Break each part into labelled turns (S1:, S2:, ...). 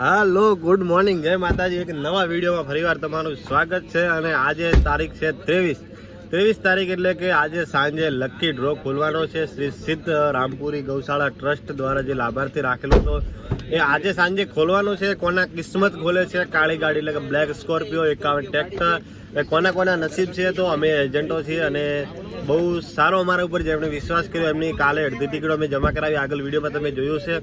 S1: હાલો good morning જય માતાજી. એક નવા વિડીયોમાં ફરીવાર તમારું સ્વાગત છે અને આજે તારીખ છે ત્રેવીસ. ત્રેવીસ તારીખ એટલે કે આજે સાંજે લકી ડ્રો ખોલવાનો છે. શ્રી સિદ્ધ રામપુરી ગૌશાળા ટ્રસ્ટ દ્વારા જે લાભાર્થી રાખેલો હતો, એ આજે સાંજે ખોલવાનો છે. કોના કિસ્મત ખોલે છે? કાળી ગાડી એટલે કે બ્લેક સ્કોર્પિયો, એકાવન ટ્રેક્ટર. એ કોના કોના નસીબ છે તો અમે એજન્ટો છીએ અને બહુ સારો અમારા ઉપર જેમણે વિશ્વાસ કર્યો, એમની કાલે અડધી ટિકિટો અમે જમા કરાવી. આગળ વિડીયોમાં તમે જોયું છે.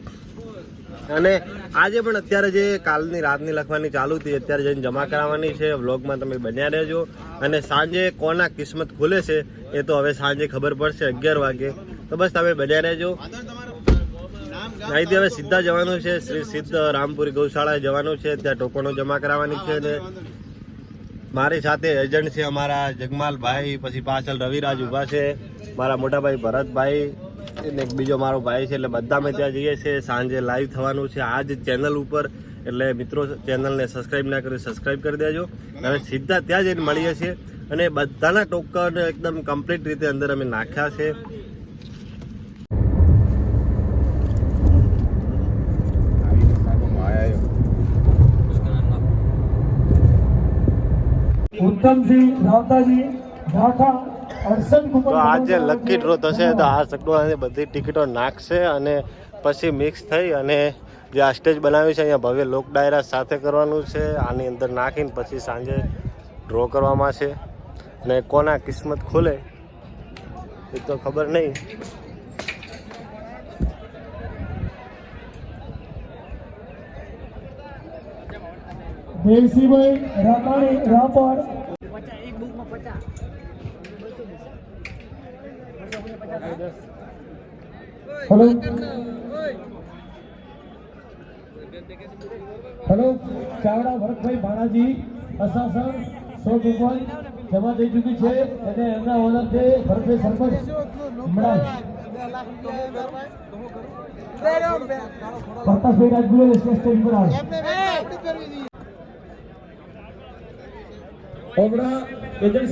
S1: અને આજે પણ અત્યારે જે કાલની રાતની લખવાની ચાલુ હતી, અત્યારે જઈને જમા કરાવવાની છે. વ્લોગમાં તમે બન્યા રહેજો. અને સાંજે કોના કિસ્મત ખુલે છે, એ તો હવે સાંજે ખબર પડશે, અગિયાર વાગે. તો બસ તમે બન્યા રહેજો. અહીંથી હવે સીધા જવાનું છે. શ્રી સિદ્ધ રામપુરી ગૌશાળાએ જવાનું છે. ત્યાં ટોકનો જમા કરાવવાની છે અને મારી સાથે એજન્ટ છે અમારા જગમાલભાઈ, પછી પાછળ રવિરાજ ઊભા છે. મારા મોટાભાઈ ભરતભાઈ અને એક બીજો મારો ભાઈ છે, એટલે બધા અમે ત્યાં જઈએ છીએ. સાંજે લાઈવ થવાનું છે. આ જ ચેનલ ઉપર. એટલે મિત્રો ચેનલને સબસ્ક્રાઈબ ના કરી સબસ્ક્રાઈબ કરી દેજો. હવે સીધા ત્યાં જઈને મળીએ છીએ. અને બધાના ટોકન એકદમ કમ્પ્લીટ રીતે અંદર અમે નાખ્યા છે.
S2: ઉત્તમસિંહ રાવતાજી, ઢાકા.
S1: તો આજે લકી ડ્રો થશે તો આ સગડોળાની બધી ટિકિટો નાખશે અને પછી મિક્સ થઈ અને જે આ સ્ટેજ બનાવ્યું છે અહીંયા ભવ્ય લોક ડાયરા સાથે કરવાનું છે. આની અંદર નાખીને પછી સાંજે ડ્રો કરવામાં છે. ને કોના કિસ્મત ખુલે એ તો ખબર નહીં.
S2: દેવસિંહભાઈ રાકાણી રાપર હેલો હલો ચાવડા ભરતભાઈ ભાણાજી અસાસણ સો કુપન જમા થઈ ચૂકી છે. અને એમના ઓનર છે ભરતભાઈ સરપંચ મડાજ રાજગુરુ સ્ટેજ પર આવે. હમણાં એજન્ટ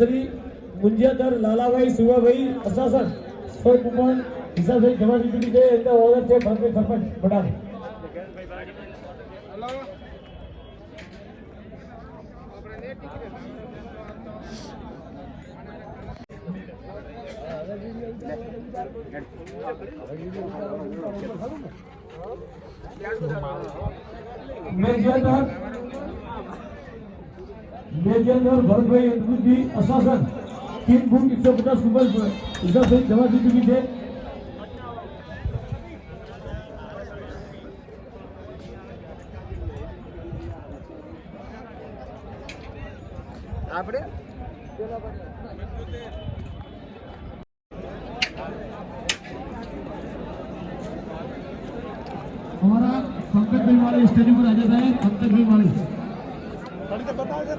S2: લાલાભાઈ સુવાભાઈ અસાસન સો કુપન હિસાબભાઈ જમા દીધી છે એમના ઓનર છે ભરતભાઈ સરપંચ બડાને મેજર મેજર ભરતભાઈ અદભુતજી અશાસન તીન ફૂટ એકસો પચાસ રૂપિયા હિસાબભાઈ જમા થઈ ચૂકી છે
S1: આપણે
S2: हमारा पंकज भाई वाले स्टेडियम पर आ जाता है पंकज भाई वाले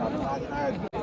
S2: हमारा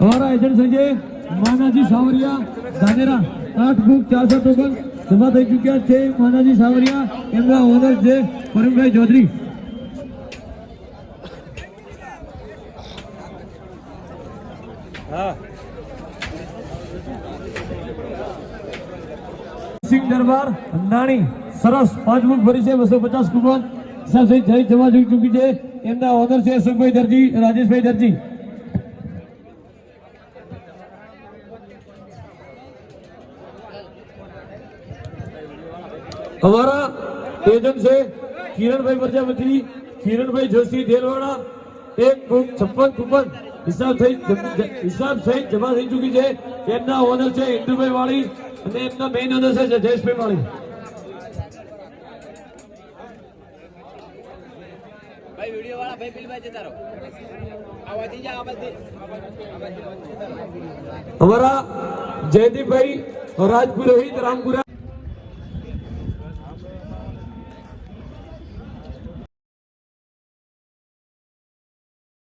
S2: અમારા એજન્ટ સંજય, માનાજી સાવરિયા, ધાનેરા આઠ બુક ચારસો ટોકન જમા થઈ ચૂક્યા છે. માનાજી સાવરિયા, એમના ઓનર છે પરમભાઈ ચૌધરી. સિંહ દરબાર નાણી સરસ પાંચ બુક ભરી છે, બસો પચાસ કુપન સાહેબ જય જમા ચૂકી છે. એમના ઓનર છે અશોકભાઈ દરજી, રાજેશભાઈ દરજી. हमारा एजेंट से किरण भाई प्रजापति किरण भाई जोशी देलवाड़ा એક બુક છપ્પન કુપન હિસાબ થઈ હિસાબ સહિત જમા થઈ ચૂકી છે એમના ઓનર છે ઇન્દુભાઈ વાળી અને એમના મેઇન ઓનર છે જયેશભાઈ વાળી
S3: ભાઈ વિડીયો વાળા ભાઈ બિલભાઈ જતા રહો આવાજી જા આવાજી
S2: हमारा जयदीप भाई राजपुरोहित रामपुरा